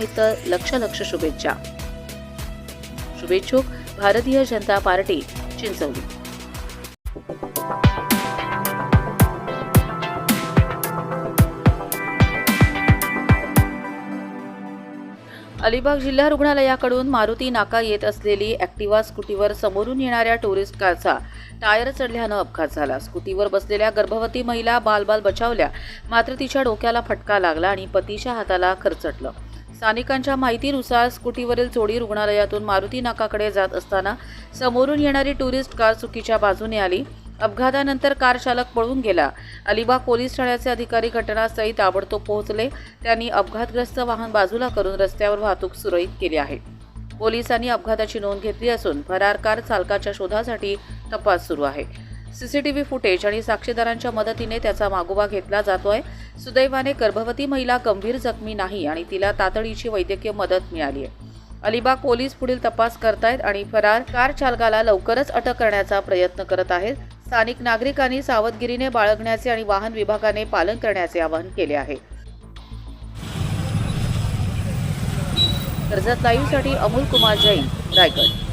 लक्ष लक्ष शुभेच्छा. शुभेच्छुक भारतीय जनता पार्टी चिंचवली. अलिबाग जिल्हा रुग्णालयाकडून मारुती नाका येत असलेली ॲक्टिवा स्कूटीवर समोरून येणाऱ्या टुरिस्ट कारचा टायर चढल्यानं अपघात झाला. स्कूटीवर बसलेल्या गर्भवती महिला बालबाल बचावल्या मात्र तिच्या डोक्याला फटका लागला आणि पतीच्या हाताला खरचटलं. स्थानिकांच्या माहितीनुसार स्कूटीवरील जोडी रुग्णालयातून मारुती नाकाकडे जात असताना समोरून येणारी टुरिस्ट कार चुकीच्या बाजूने आली. अपघातानंतर कार चालक पळून गेला. अलिबाग पोलीस ठाण्याचे अधिकारी घटनास्थळी ताबडतोब पोहोचले. त्यांनी अपघातग्रस्त वाहन बाजूला करून रस्त्यावर वाहतूक सुरळीत केली आहे. पोलिसांनी अपघाताची नोंद घेतली असून फरार कार चालकाच्या शोधासाठी तपास सुरू आहे. सीसीटीव्ही फुटेज आणि साक्षीदारांच्या मदतीने त्याचा मागोवा घेतला जातोय. सुदैवाने गर्भवती महिला गंभीर जखमी नाही आणि तिला तातडीची वैद्यकीय मदत मिळाली आहे. अलिबाग पोलीस पुढील तपास करतायत आणि फरार कार चालकाला लवकरच अटक करण्याचा प्रयत्न करत आहेत. स्थानिक नागरिकांनी सावधगिरीने बाळगण्याचे आणि वाहन विभागाने पालन करण्याचे आवाहन केले आहे. कर्जत लाईव्हसाठी अमोल कुमार जैन रायगड.